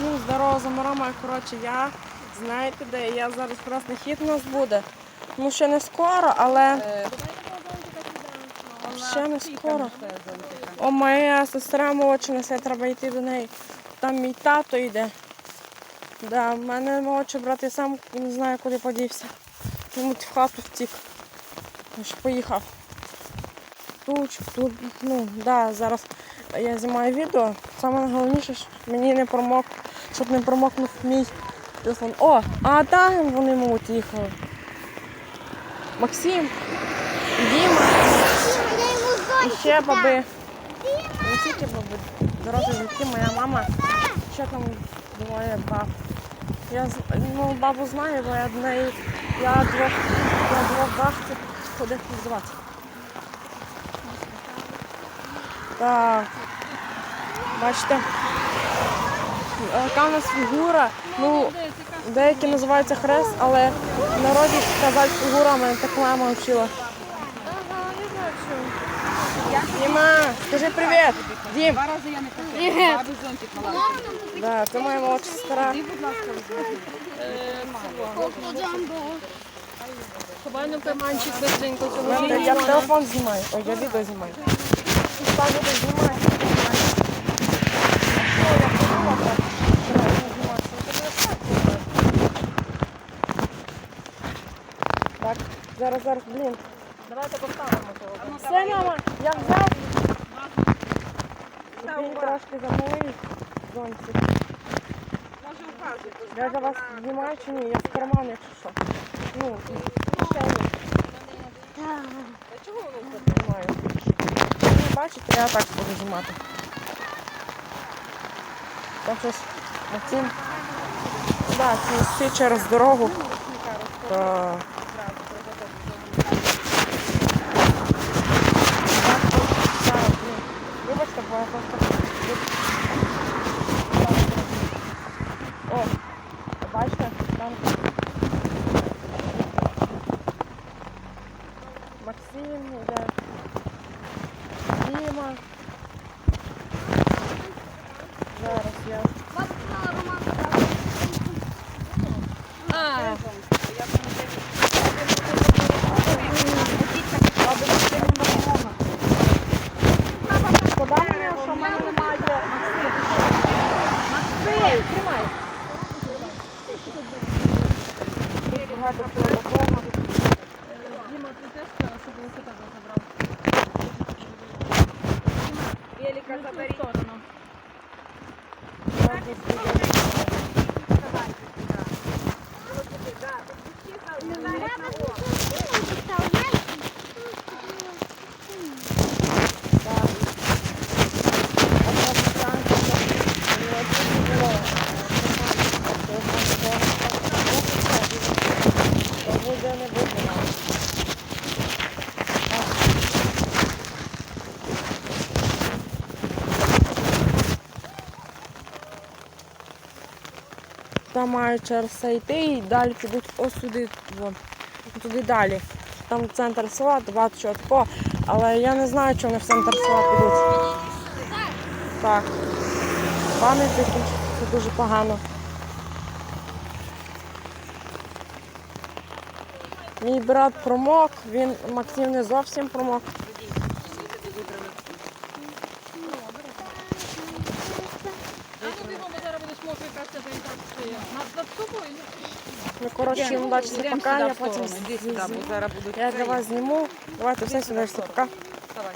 Всім здорово, заморома. Коротше, я знаєте де, я зараз красний хід у нас буде. Ну ще не скоро, але ще не скоро. О, моя сестра молодша несе, треба йти до неї. Там мій тато йде. Да, в мене молодший брат, я сам не знаю, куди подівся. Йому в хату втік. Аж поїхав. Тут, тут, ну, да, зараз я знімаю відео. Саме найголовніше, щоб мені не промок, щоб не промокнув мій телефон. О, а там вони, мабуть, їхали. Максим, Діма, і ще баби. Не тільки баби, дорослі житті, моя мама. Ще там двоє баб. Я ну, бабу знаю, бо я до неї, я двох, я двох бабців ходив називати. Так. Бачите? Яка у нас фігура? Ну, деякі називаються хрест, але в народі казати фігура, мене так мама вчила. Діма, скажи привіт. Дім. Два рази я не зонтик маленький. Да, це моя молодша сестра. Ховай карманчик быстренько Я телефон знімаю. Ой, я відео знімаю. Так буду знімати. О, я подумала так. Вчора я знімала, що це буде так. Так, зараз, зараз, блін. Давайте поставимо цього. Все, мама, я взяв. Він трошки замилий зонтик. може указуй. Я за вас знімаю чи ні? Я в карман, якщо що. Ну, ще ні. Чого воно Знімаю. Ну, бачите, я так буду знімати. Так щось Максим. Да, ці через дорогу. То... Вибачте, бо я просто. О, бачите, там Максим йде. Діма. Зараз я. А, Шкода мені, що в мене немає. Максим, тримай. Багато. Сторону. Буде Там мають через йти і далі підуть сюди, туди далі. Там центр села, багато чого такого. Але я не знаю, чи вони в центр села підуть. Так. Пам'ять це дуже погано. Мій брат промок, він Максим не зовсім промок. А ну бігом, бо зараз будеш мокрий, каже, що він так стоїть. Над, над собою. Ну, коротше, їм бачите, пока, я потім зараз я для вас зніму. Давайте все сюди, все пока. Давай.